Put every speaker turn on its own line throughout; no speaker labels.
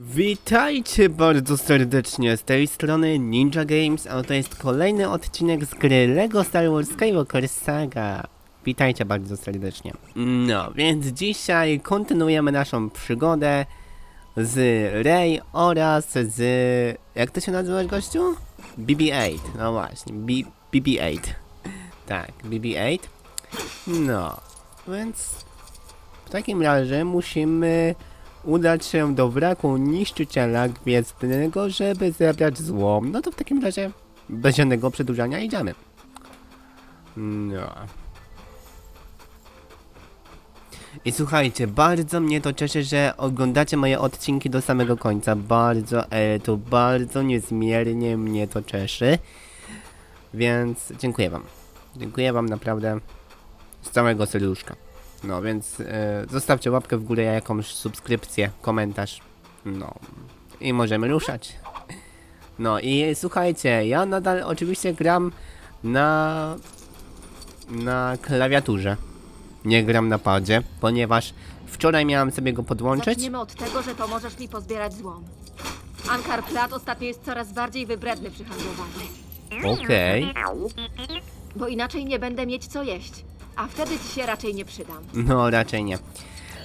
Witajcie bardzo serdecznie z tej strony Ninja Games, a to jest kolejny odcinek z gry LEGO Star Wars Skywalker Saga. Witajcie bardzo serdecznie. No, więc dzisiaj kontynuujemy naszą przygodę z Rey oraz z... jak to się nazywa gościu? BB-8, no właśnie, B BB-8. Tak, BB-8. No, więc w takim razie musimy udać się do wraku niszczyciela gwiezdnego, żeby zebrać złom. No to w takim razie bez żadnego przedłużania idziemy. No. I słuchajcie, bardzo mnie to cieszy, że oglądacie moje odcinki do samego końca. Bardzo, ale to bardzo niezmiernie mnie to cieszy. Więc dziękuję wam. Dziękuję wam naprawdę z całego serduszka. No więc e, zostawcie łapkę w górę, jakąś subskrypcję, komentarz. No i możemy ruszać. No i słuchajcie, ja nadal oczywiście gram na na klawiaturze. Nie gram na padzie, ponieważ wczoraj miałem sobie go podłączyć.
Zaczniemy od tego, że pomożesz mi pozbierać złom. Ankar Plat ostatnio jest coraz bardziej wybredny przy handlowaniu.
Okej.
Bo inaczej nie będę mieć co jeść. A wtedy ci się raczej nie przydam.
No, raczej nie.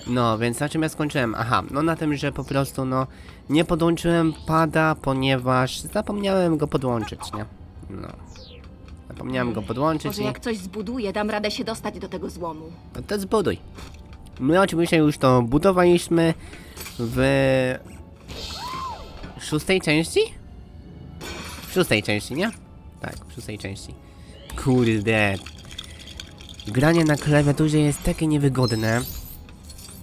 No, więc na czym ja skończyłem? Aha, no na tym, że po prostu, no, nie podłączyłem pada, ponieważ zapomniałem go podłączyć, nie? No. Zapomniałem go podłączyć
Może
i...
jak coś zbuduję, dam radę się dostać do tego złomu.
No to zbuduj. My oczywiście już to budowaliśmy w szóstej części? W szóstej części, nie? Tak, w szóstej części. Kurde. Granie na klawiaturze jest takie niewygodne.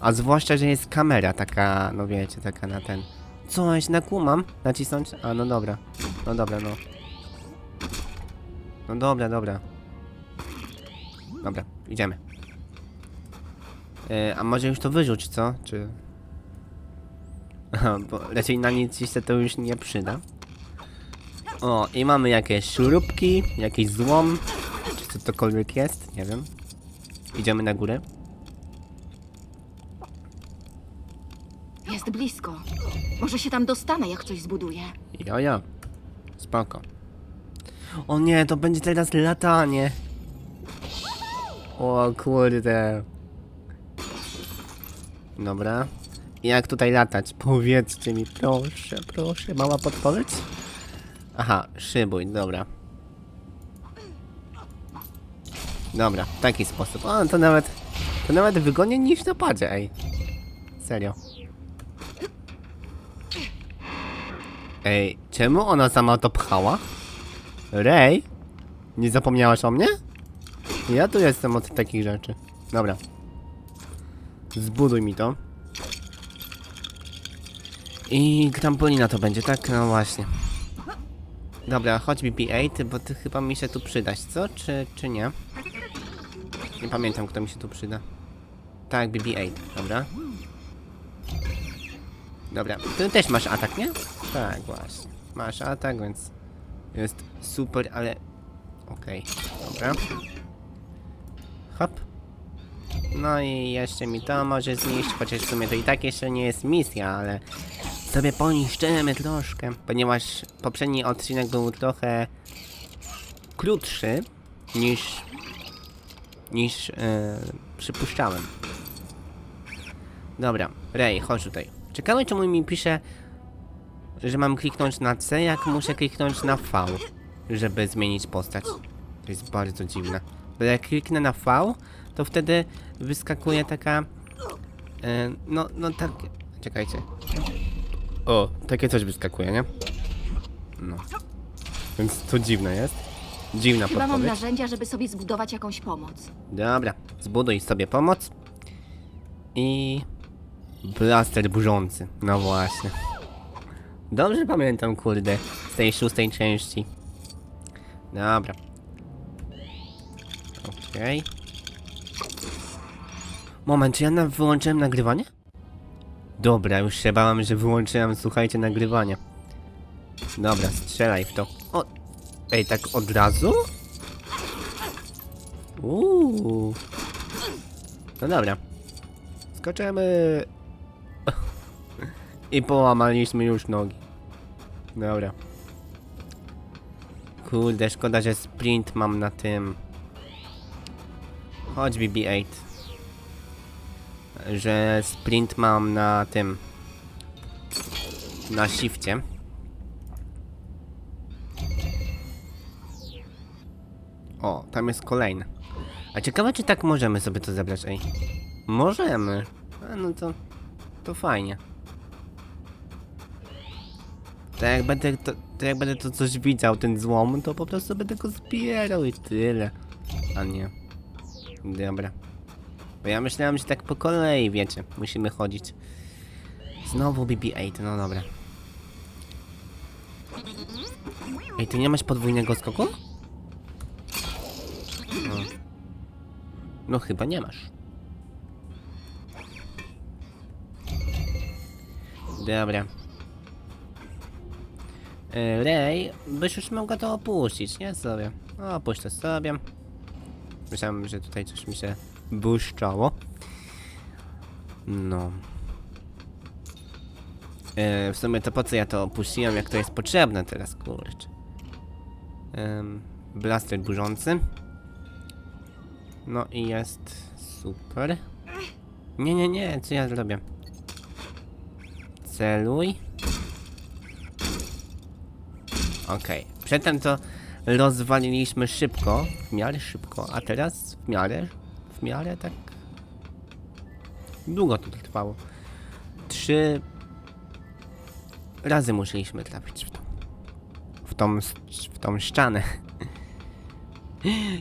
A zwłaszcza, że jest kamera taka, no wiecie, taka na ten. Coś, na kół mam? Nacisnąć? A, no dobra. No dobra, no. No dobra, dobra. Dobra, idziemy. E, a może już to wyrzuć, co? Czy... Bo raczej na nic się to już nie przyda. O, i mamy jakieś śrubki, jakiś złom, czy co tokolwiek jest, nie wiem. Idziemy na górę.
Jest blisko. Może się tam dostanę, jak coś zbuduję.
Jojo. Spoko. O nie, to będzie teraz latanie. O kurde. Dobra. Jak tutaj latać? Powiedzcie mi, proszę, proszę. Mała podpowiedź? Aha, szybuj, dobra. Dobra, w taki sposób. O, to nawet, to nawet wygodniej niż na padzie, ej. Serio. Ej, czemu ona sama to pchała? Rej? Nie zapomniałaś o mnie? Ja tu jestem od takich rzeczy. Dobra. Zbuduj mi to. I trampolina to będzie, tak? No właśnie. Dobra, chodź BB-8, bo ty chyba mi się tu przydaś, co? Czy, czy nie? Nie pamiętam, kto mi się tu przyda. Tak, BB-8, dobra. Dobra, ty też masz atak, nie? Tak, właśnie. Masz atak, więc jest super, ale... Okej, dobra. Hop. No i jeszcze mi to może zniszczyć, chociaż w sumie to i tak jeszcze nie jest misja, ale sobie poniszczymy troszkę, ponieważ poprzedni odcinek był trochę krótszy niż niż yy, przypuszczałem. Dobra, Rej, chodź tutaj. Ciekawe czemu mi pisze, że mam kliknąć na C, jak muszę kliknąć na V, żeby zmienić postać. To jest bardzo dziwne. Bo jak kliknę na V, to wtedy wyskakuje taka... e, no, no tak... Czekajcie. O, takie coś wyskakuje, nie? No. Więc to dziwne jest. Dziwna
Chyba mam
podpowiedź.
narzędzia, żeby sobie zbudować jakąś pomoc.
Dobra, zbuduj sobie pomoc. I... Blaster burzący. No właśnie. Dobrze pamiętam, kurde, z tej szóstej części. Dobra. Okej. Moment, czy ja na wyłączyłem nagrywanie? Dobra, już się bałem, że wyłączyłem, słuchajcie, nagrywanie. Dobra, strzelaj w to. Ej, tak od razu? Uuu. No dobra. Skoczymy. I połamaliśmy już nogi. Dobra. Kurde, szkoda, że sprint mam na tym. Chodź BB-8. Że sprint mam na tym. Na shifcie. O, tam jest kolejny. A ciekawe, czy tak możemy sobie to zebrać, ej. Możemy. A, no to... To fajnie. To jak będę to, to jak będę to coś widział, ten złom, to po prostu będę go zbierał i tyle. A nie. Dobra. Bo ja myślałem, że tak po kolei, wiecie, musimy chodzić. Znowu BB-8, no dobra. Ej, ty nie masz podwójnego skoku? No. No chyba nie masz. Dobra. E, Rej, byś już mogła to opuścić, nie? Sobie. O, opuść to sobie. Myślałem, że tutaj coś mi się błyszczało. No. E, w sumie to po co ja to opuściłem, jak to jest potrzebne teraz, kurczę. Em, blaster burzący. No i jest super. Nie, nie, nie, co ja zrobię? Celuj. Okej. Przedtem to rozwaliliśmy szybko, w miarę szybko, a teraz w miarę, w miarę tak... Długo to trwało. Trzy razy musieliśmy trafić w tą, w tą, w tą ścianę.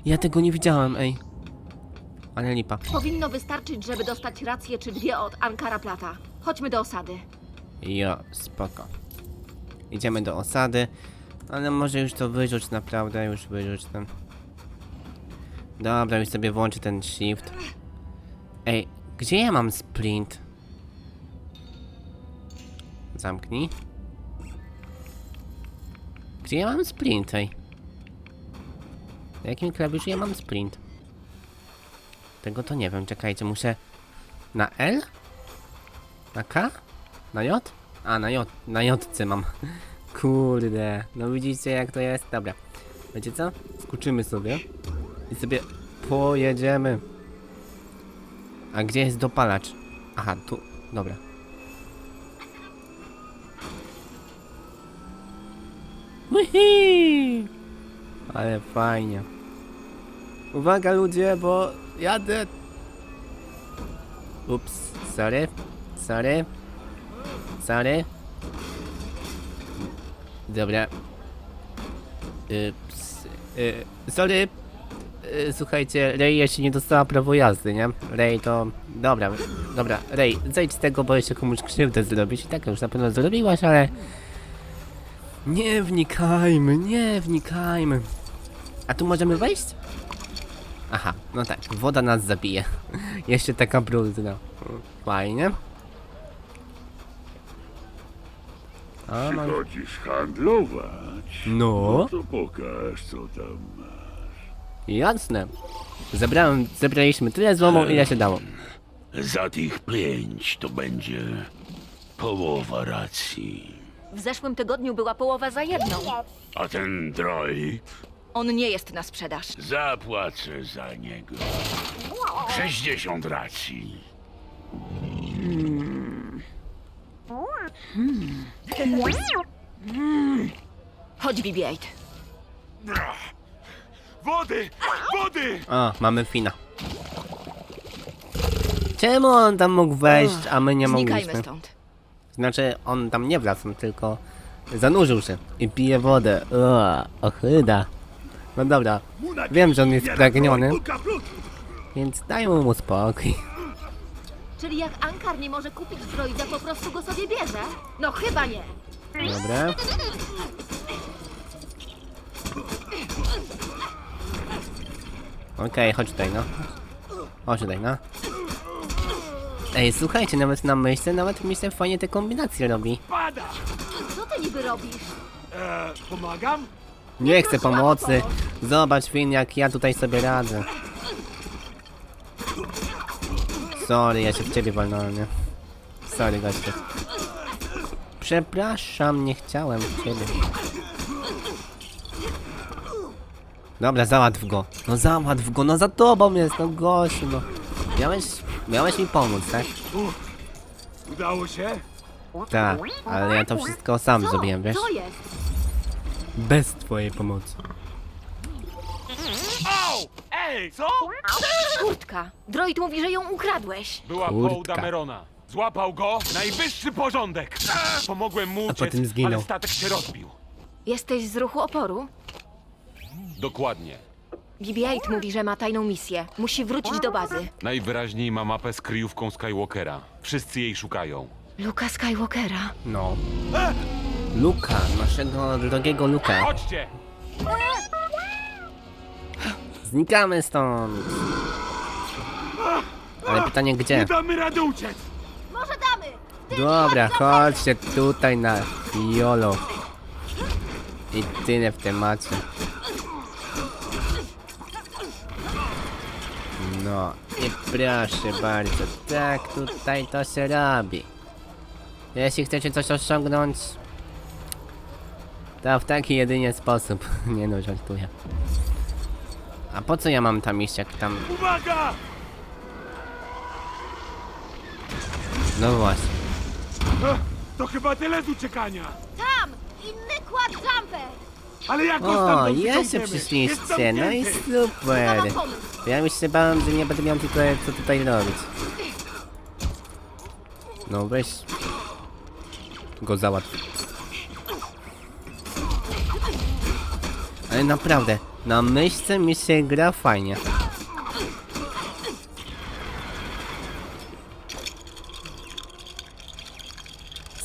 Ja tego nie widziałem, ej. Ale lipa.
Powinno wystarczyć, żeby dostać rację czy dwie od Ankara Plata. Chodźmy do osady.
Jo, spoko. Idziemy do osady, ale może już to wyrzuć naprawdę, już wyrzuć ten. Dobra, już sobie włączę ten shift. Ej, gdzie ja mam sprint? Zamknij. Gdzie ja mam sprint, ej? Na jakim klawiszu ja mam sprint? Tego to nie wiem, czekajcie, muszę... Na L? Na K? Na J? A, na J, na Jotce mam. Kurde, no widzicie jak to jest? Dobra. Wiecie co? Skuczymy sobie i sobie pojedziemy. A gdzie jest dopalacz? Aha, tu, dobra. Wihi! Ale fajnie. Uwaga ludzie, bo jadę. Ups, sorry, sorry. Sorry. Dobra. Ups. Y, sorry. Y, słuchajcie, Ray jeszcze nie dostała prawo jazdy, nie? Ray to... Dobra, dobra. Ray, zejdź z tego, bo jeszcze komuś krzywdę zrobić. I tak już na pewno zrobiłaś, ale... Nie wnikajmy, nie wnikajmy. A tu możemy wejść? Aha, no tak, woda nas zabije. jeszcze taka brudna. Fajnie. A, mam...
Przychodzisz handlować?
No,
To pokaż, co tam masz.
jasne. Zebrałem, zebraliśmy tyle złomu, ile się dało.
Za tych pięć to będzie połowa racji.
W zeszłym tygodniu była połowa za jedną.
A ten droid
On nie jest na sprzedaż.
zapłacę za niego 60 racji.
Chodź, BB-8.
Wody! Wody!
O, mamy Fina. Czemu on tam mógł wejść, a my nie
Znikajmy
mogliśmy?
stąd.
Znaczy, on tam nie wracał, tylko zanurzył się i pije wodę. O, ochyda. No dobra, wiem, że on jest spragniony, więc dajmy mu spokój.
Czyli jak Ankar nie może kupić droida, po prostu go sobie bierze? No chyba nie.
Dobra. Okej, chodź tutaj, no. Chodź tutaj, no. Ej, słuchajcie, nawet na myślce, nawet mi się fajnie te kombinacje robi.
Co ty niby robisz?
Pomagam?
Nie chcę pomocy. Zobacz, Finn, jak ja tutaj sobie radzę. Sorry, ja się w ciebie walnąłem, nie? Sorry, goście. Przepraszam, nie chciałem ciebie. Dobra, załatw go. No załatw go, no za tobą jest, no gościu, no. Miałeś, miałeś mi pomóc, tak?
Udało się?
Tak, ale ja to wszystko sam zrobiłem, wiesz?
Jest?
Bez twojej pomocy.
Au! Ej, co?
Kurtka. Droid mówi, że ją ukradłeś.
Była
Kurtka.
Paul Damerona. Złapał go, najwyższy porządek. Pomogłem mu
A
uciec,
potem zginął.
ale statek się rozbił.
Jesteś z ruchu oporu?
Dokładnie.
BB-8 mówi, że ma tajną misję. Musi wrócić do bazy.
Najwyraźniej ma mapę z kryjówką Skywalkera. Wszyscy jej szukają.
Luka Skywalkera.
No. Luka, naszego drogiego Luka.
Chodźcie!
Znikamy stąd. Ale pytanie gdzie?
Nie damy rady uciec!
Może damy!
Dobra, chodźcie tutaj na Jolo. I tyle w temacie. No i proszę bardzo, tak tutaj to się robi. Jeśli chcecie coś osiągnąć, to w taki jedynie sposób. Nie no, żartuję. A po co ja mam tam iść, jak tam...
Uwaga!
No właśnie.
To chyba tyle z uciekania.
Tam! Inny quad jumper!
Ale jak go
O,
stamtąd
jeszcze
wyciągniemy?
przyszliście, no i
zamknięty.
super.
Mam pomysł.
Ja już się bałem, że nie będę miał tutaj co tutaj robić. No weź. Go załatw. Ale naprawdę, na myszce mi się gra fajnie.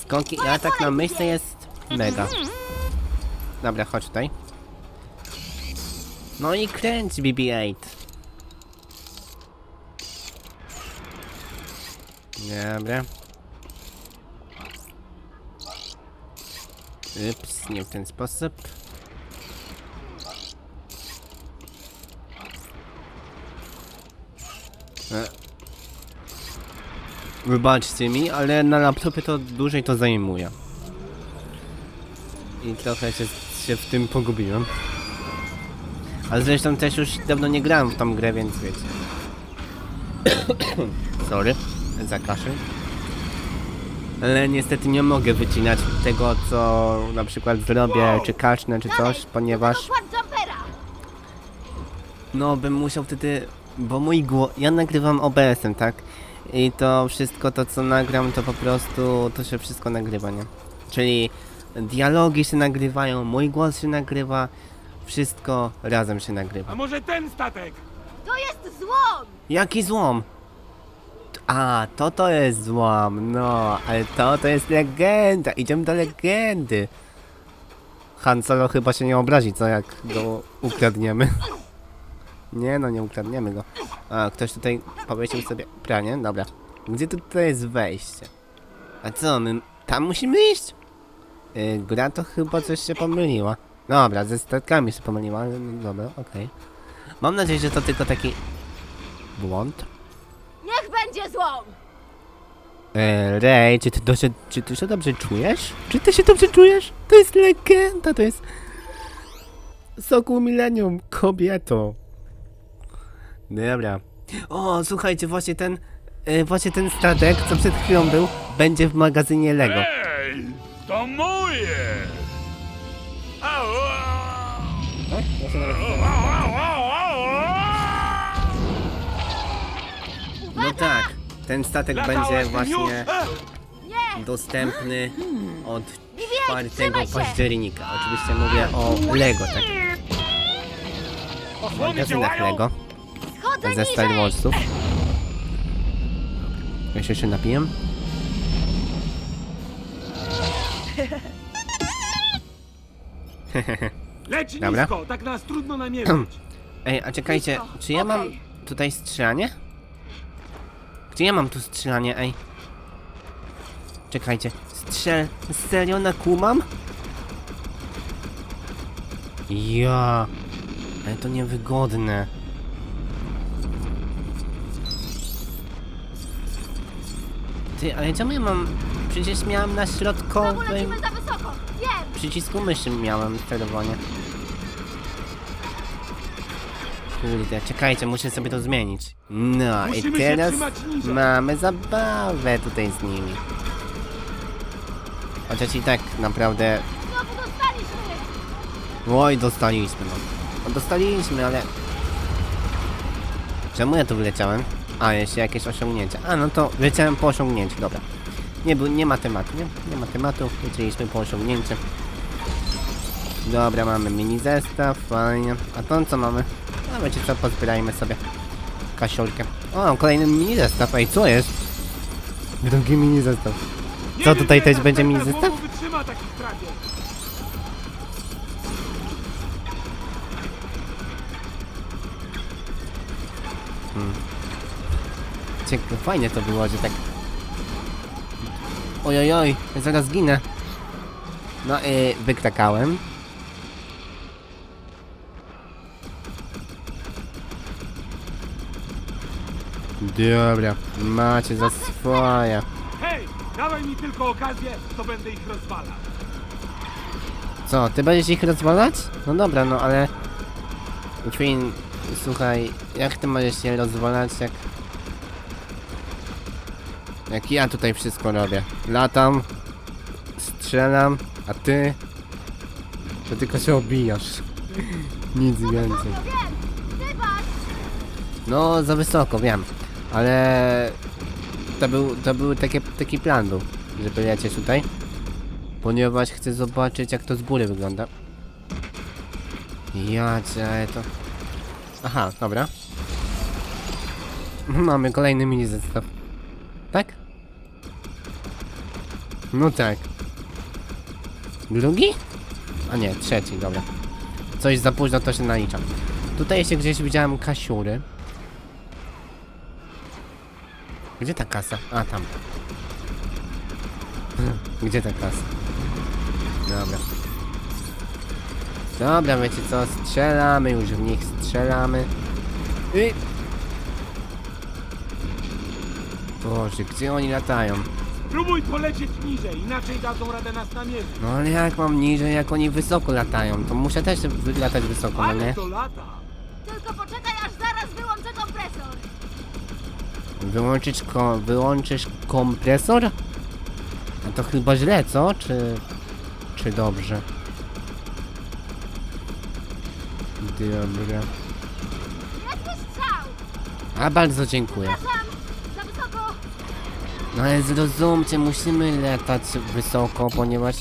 Skoki i atak na myszce jest mega. Dobra, chodź tutaj. No i kręć BB-8. Dobra. Ups, nie w ten sposób. Wybaczcie mi, ale na laptopie to dłużej to zajmuje. I trochę się, się w tym pogubiłem. Ale zresztą też już dawno nie grałem w tą grę, więc wiecie. Sorry za kaszel. Ale niestety nie mogę wycinać tego, co na przykład zrobię, czy kacznę, czy coś, ponieważ no bym musiał wtedy, bo mój głos, ja nagrywam OBS-em, tak? I to wszystko to, co nagram, to po prostu, to się wszystko nagrywa, nie? Czyli dialogi się nagrywają, mój głos się nagrywa, wszystko razem się nagrywa.
A może ten statek?
To jest złom!
Jaki złom? A, to to jest złom, no, ale to to jest legenda, idziemy do legendy. Han Solo chyba się nie obrazi, co jak go ukradniemy. Nie no, nie ukradniemy go. A, ktoś tutaj powiesił sobie pranie, dobra. Gdzie tu tutaj jest wejście? A co, my tam musimy iść? Yy, gra to chyba coś się pomyliła. Dobra, ze statkami się pomyliła, ale no, dobra, okej. Mam nadzieję, że to tylko taki błąd.
Niech będzie złom!
E, Rej, czy ty, się, czy ty się dobrze czujesz? Czy ty się dobrze czujesz? To jest legenda, to jest... Sokół Millennium, kobieto. Dobra. O, słuchajcie, właśnie ten... E, właśnie ten statek, co przed chwilą był, będzie w magazynie Lego.
Ej, to moje! Au.
No tak, ten statek będzie
tym
właśnie dostępny od
trzymaj
4
się!
października. Oczywiście mówię o Lego, tak.
Osłony
magazynach
działają?
Lego. Ze Star
niżej!
Warsów. Ja się jeszcze napiję.
Leci
Dobra.
nisko, tak nas trudno namierzyć.
Ej, a czekajcie, czy ja mam
Okej.
tutaj strzelanie? Gdzie ja mam tu strzelanie, ej? Czekajcie, strzel... Serio na kół mam? Ja... Ale to niewygodne. Ty, ale czemu ja mam Przecież miałem na
Znowu
środkowym
lecimy za wysoko! Wiem!
przycisku myszy miałem sterowanie. Kurde, czekajcie, muszę sobie to zmienić. No
Musimy
i
się
teraz
trzymać
mamy zabawę tutaj z nimi. Chociaż i tak naprawdę...
Znowu dostaliśmy!
Oj, dostaliśmy no. no dostaliśmy, ale... Czemu ja tu wleciałem? A, jeszcze jakieś osiągnięcie. A, no to wleciałem po osiągnięciu, dobra. Nie, był, nie ma tematu, nie? Nie ma tematu, lecieliśmy po osiągnięciu. Dobra, mamy mini zestaw, fajnie. A to co mamy? No wiecie co, pozbierajmy sobie kasiolkę. O, kolejny mini zestaw, ej, co jest? Drugi mini zestaw. Co, tutaj też będzie
pewna
mi zestaw?
głowa
Ciekawe, fajnie to było, że tak... Ojojoj, zaraz ginę. No i wykrakałem. Dobra, macie za swoje.
Hej, dawaj mi tylko okazję, to będę ich rozwalał.
Co, ty będziesz ich rozwalać? No dobra, no ale... Twin, słuchaj, jak ty możesz się rozwalać, jak... Jak ja tutaj wszystko robię. Latam, strzelam, a ty... To tylko się obijasz. Nic więcej.
No
za wysoko, wiem. Ale... To był, to był taki, taki plan był, żeby lecieć tutaj. Ponieważ chcę zobaczyć, jak to z góry wygląda. Ja cię to... Aha, dobra. Mamy kolejny mini zestaw. Tak? No tak. Drugi? A nie, trzeci, dobra. Coś za późno to się nalicza. Tutaj jeszcze gdzieś widziałem kasiury. Gdzie ta kasa? A, tam. Gdzie ta kasa? Dobra. Dobra, wiecie co? Strzelamy, już w nich strzelamy. I... Boże, gdzie oni latają?
Próbuj polecieć niżej, inaczej dadzą radę nas namierzyć.
No ale jak mam niżej, jak oni wysoko latają? To muszę też latać wysoko, no
Ale
nie?
to lata.
Tylko poczekaj, aż zaraz wyłączę kompresor!
Wyłączyć ko wyłączysz kompresor? A to chyba źle, co? Czy... Czy dobrze? Dobra.
Jaki strzał!
A bardzo dziękuję. No ale zrozumcie, musimy latać wysoko, ponieważ...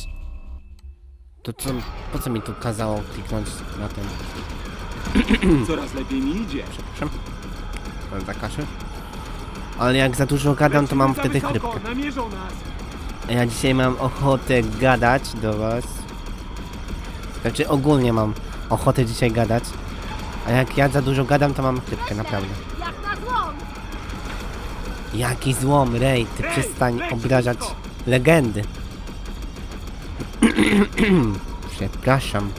To co... Po co mi tu kazało kliknąć na ten...
Coraz lepiej mi idzie.
Przepraszam. Mam za kaszę? Ale jak za dużo gadam, to mam wtedy chrypkę. Ja dzisiaj mam ochotę gadać do was. Znaczy ogólnie mam ochotę dzisiaj gadać. A jak ja za dużo gadam, to mam chrypkę, naprawdę. Jaki złom, Rej, ty przestań obrażać legendy. Przepraszam.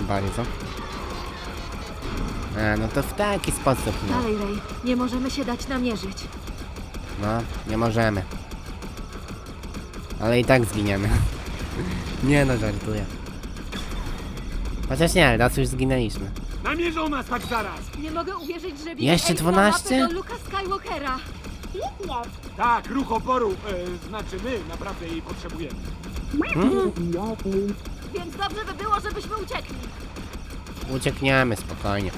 Bardzo. A, no to w taki sposób, no.
Dalej, Ray. Nie możemy się dać namierzyć.
No, nie możemy. Ale i tak zginiemy. nie no, żartuję. Chociaż nie, raz już zginęliśmy.
Namierzą nas tak zaraz.
Nie mogę uwierzyć, że Big
Jeszcze
Ace ma
12?
mapę do Luka Skywalkera.
Tak, ruch oporu, e, znaczy my naprawdę jej potrzebujemy.
Więc dobrze by było, żebyśmy uciekli.
Uciekniemy spokojnie.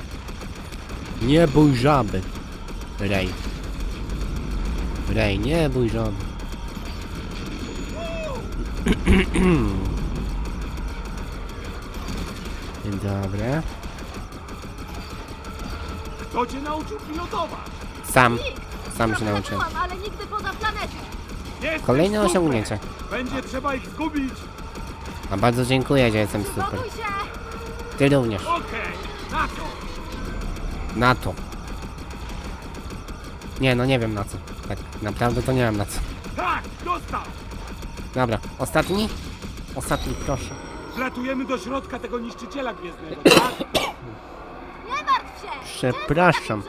Nie bój żaby. Rej. Rej, nie bój żaby. Dobra.
Kto cię nauczył pilotować?
Sam. Sam się nauczyłem.
ale nigdy poza planetą.
Jesteś
Kolejne
super.
osiągnięcie.
Będzie trzeba ich zgubić.
A bardzo dziękuję, że jestem super.
Się.
Ty również.
Okej, na to.
Na to. Nie, no nie wiem na co. Tak naprawdę to nie wiem na co.
Tak, dostał.
Dobra, ostatni? Ostatni, proszę.
Wlatujemy do środka tego niszczyciela gwiezdnego, tak?
Przepraszam.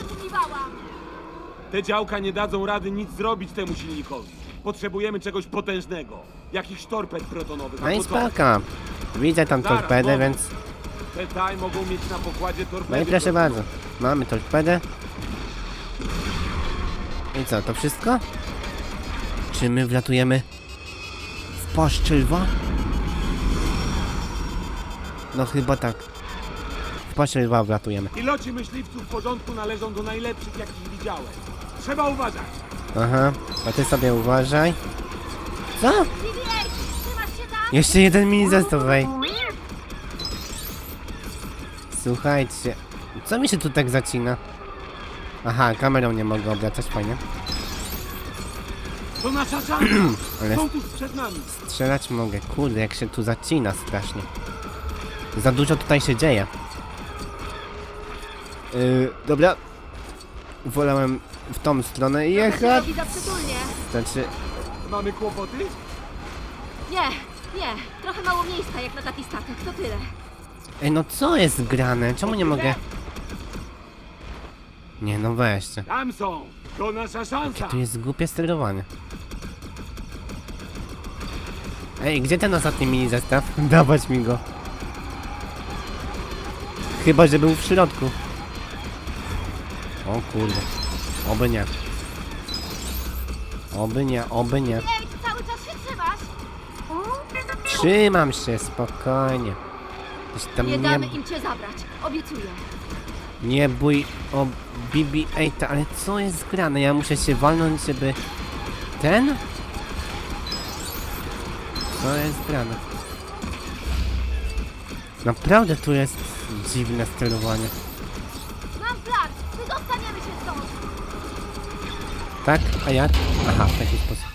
Te działka nie dadzą rady nic zrobić temu silnikowi.
Potrzebujemy czegoś potężnego. Jakichś torped protonowych
No i
albo coś.
spoko. Widzę tam
Zaraz,
torpedę,
moment.
więc...
Te taj mogą mieć na pokładzie torpedy
No i proszę
protonowe.
bardzo. Mamy torpedę. I co, to wszystko? Czy my wlatujemy w paszczę lwa? No chyba tak. Paszczę lwa wlatujemy.
Iloci myśliwców w porządku należą do najlepszych, jakich widziałem. Trzeba uważać.
Aha, a ty sobie uważaj. Co?
BB-8, trzymasz się tam?
Jeszcze jeden mini zestaw. Słuchajcie, co mi się tu tak zacina? Aha, kamerą nie mogę obracać, fajnie.
To nasza szansa.
Ale
Są tuż przed nami.
strzelać mogę. Kurde, jak się tu zacina strasznie. Za dużo tutaj się dzieje. Yy, dobra. Wolałem w tą stronę
Się
jechać.
robi za przytulnie.
Znaczy,
Mamy kłopoty?
Nie, nie. Trochę mało miejsca jak na taki statek, to tyle.
ej no co jest grane? Czemu nie mogę? Nie no weźcie.
Tam są. To nasza szansa.
Tu jest głupie sterowanie. Ej, gdzie ten ostatni mini zestaw? Dawać mi go. Chyba, że był w środku. O kurde. Oby nie. Oby nie, oby nie.
Ej, cały czas się trzymasz?
Trzymam się, spokojnie. Gdzieś tam
Nie
nie,
damy im cię zabrać, obiecuję.
nie bój o BB-8, ale co jest grane? Ja muszę się walnąć, żeby... Ten? Co jest grane? Naprawdę tu jest dziwne sterowanie. Tak? A jak? Aha, w taki sposób.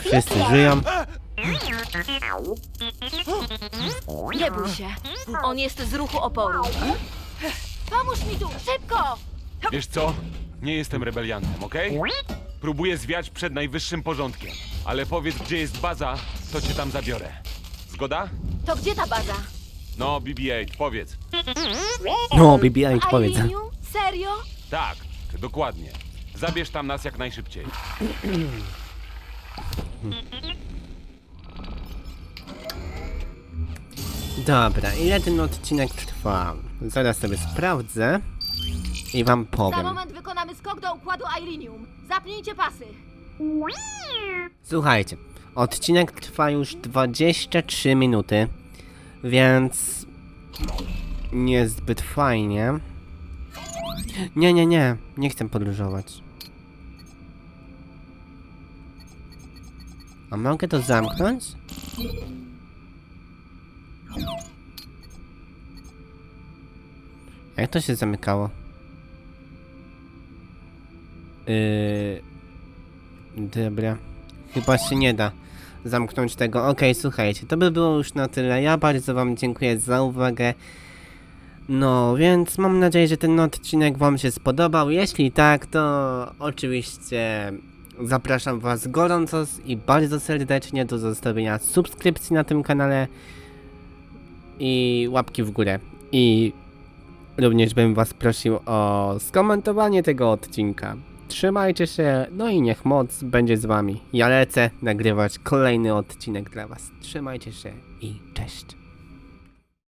Wszyscy żyją.
Nie bój się. On jest z ruchu oporu. Pomóż mi tu, szybko!
Wiesz co? Nie jestem rebeliantem, okej? Próbuję zwiać przed najwyższym porządkiem. Ale powiedz, gdzie jest baza, to cię tam zabiorę. Zgoda?
To gdzie ta baza?
No, BB-8, powiedz.
No, BB-8 powiedz.
Ailiniu? Serio?
Tak, dokładnie. Zabierz tam nas jak najszybciej.
Dobra, ile ten odcinek trwa? Zaraz sobie sprawdzę i wam
Za
powiem.
moment wykonamy skok do układu Ailinium. Zapnijcie pasy.
Słuchajcie, odcinek trwa już 23 minuty, więc niezbyt fajnie. Nie, nie, nie, nie chcę podróżować. A mogę to zamknąć? Jak to się zamykało? Yy... Dobra. Chyba się nie da zamknąć tego. Okej, słuchajcie, to by było już na tyle. Ja bardzo wam dziękuję za uwagę. No, więc mam nadzieję, że ten odcinek wam się spodobał. Jeśli tak, to oczywiście zapraszam was gorąco i bardzo serdecznie do zostawienia subskrypcji na tym kanale i łapki w górę. I również bym was prosił o skomentowanie tego odcinka. Trzymajcie się, no i niech moc będzie z wami. Ja lecę nagrywać kolejny odcinek dla was. Trzymajcie się i cześć.